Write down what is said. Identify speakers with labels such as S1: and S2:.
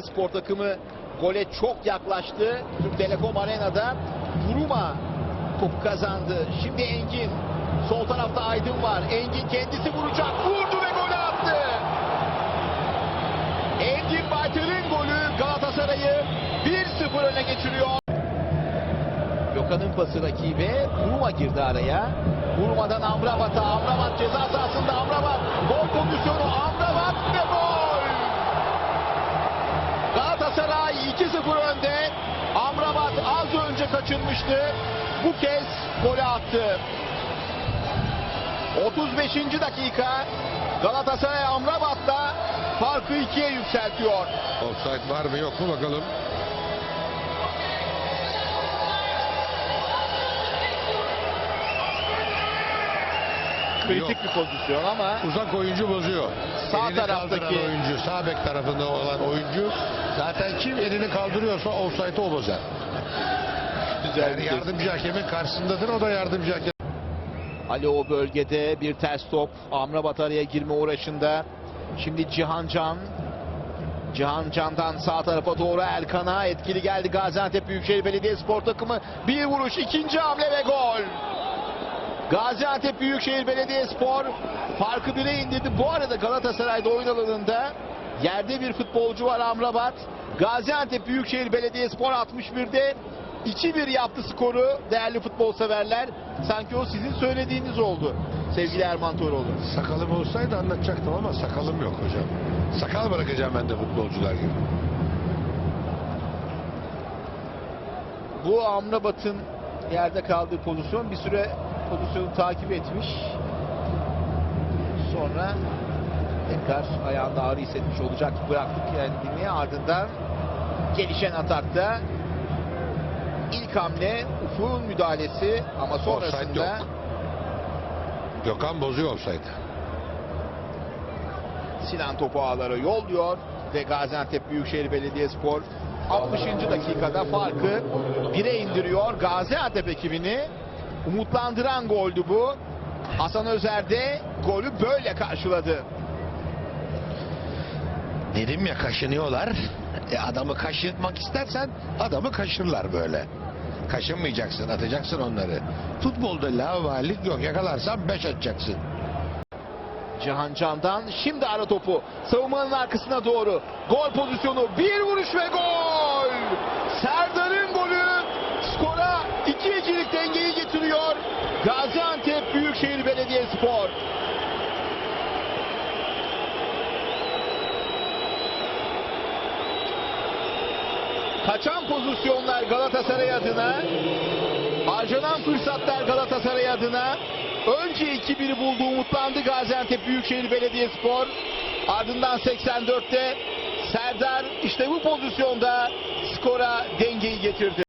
S1: Belediyespor takımı gole çok yaklaştı. Türk Telekom Arena'da Buruma top kazandı. Şimdi Engin. Sol tarafta Aydın var. Engin kendisi vuracak. Vurdu ve golü attı. Engin Baytar'ın golü Galatasaray'ı 1-0 öne geçiriyor. Gökhan'ın pası rakibe. Buruma girdi araya. Buruma'dan Amrabat'a. Amrabat ceza sahasında Amrabat. Gol pozisyonu Amrabat ve gol. Galatasaray 2-0 önde. Amrabat az önce kaçırmıştı. Bu kez golü attı. 35. dakika. Galatasaray Amrabat'la farkı ikiye yükseltiyor.
S2: Offside var mı yok mu bakalım.
S1: Kritik
S2: Yok.
S1: bir pozisyon ama
S2: Uzak oyuncu bozuyor.
S1: Sağ
S2: elini
S1: taraftaki-
S2: oyuncu, sağ bek tarafında olan oyuncu zaten kim elini kaldırıyorsa offside'ı o bozar.
S1: Güzel
S2: Yani yardımcı hakemin karşısındadır o da yardımcı hakem.
S1: Ali o bölgede bir ters top. Amrabat araya girme uğraşında. Şimdi Cihan Can. Cihan Can'dan sağ tarafa doğru Erkan'a etkili geldi Gaziantep Büyükşehir Belediyespor takımı. Bir vuruş, ikinci hamle ve gol. Gaziantep Büyükşehir Belediyespor farkı bire indirdi. Bu arada Galatasaray'da oyun alanında yerde bir futbolcu var Amrabat. Gaziantep Büyükşehir Belediyespor 61'de 2-1 yaptı skoru değerli futbol severler. Sanki o sizin söylediğiniz oldu sevgili Erman Toroğlu.
S2: Sakalım olsaydı anlatacaktım ama sakalım yok hocam. Sakal bırakacağım ben de futbolcular gibi.
S1: Bu Amrabat'ın yerde kaldığı pozisyon bir süre pozisyonu takip etmiş. Sonra tekrar ayağında ağrı hissetmiş olacak bıraktık kendini ardından gelişen atakta ilk hamle Ufuk'un müdahalesi ama sonrasında
S2: yok. Gökhan bozuyor offside.
S1: Sinan topu ağlara yolluyor ve Gaziantep Büyükşehir Belediyespor 60. dakikada farkı 1'e indiriyor. Gaziantep ekibini umutlandıran goldü bu. Hasan Özer de golü böyle karşıladı.
S2: Dedim ya kaşınıyorlar. E, adamı kaşıtmak istersen adamı kaşırlar böyle. Kaşınmayacaksın, atacaksın onları. Futbolda lavalilik yok. Yakalarsan beş atacaksın.
S1: Cihan Can'dan şimdi ara topu savunmanın arkasına doğru. Gol pozisyonu bir vuruş ve gol. Serdar'ın golü skora 2-2'lik dengeyi getiriyor. Gaziantep Büyükşehir Belediyespor. Kaçan pozisyonlar Galatasaray adına. Harcanan fırsatlar Galatasaray adına. Önce 2-1'i buldu umutlandı Gaziantep Büyükşehir Belediyespor. Ardından 84'te Serdar işte bu pozisyonda skora dengeyi getirdi.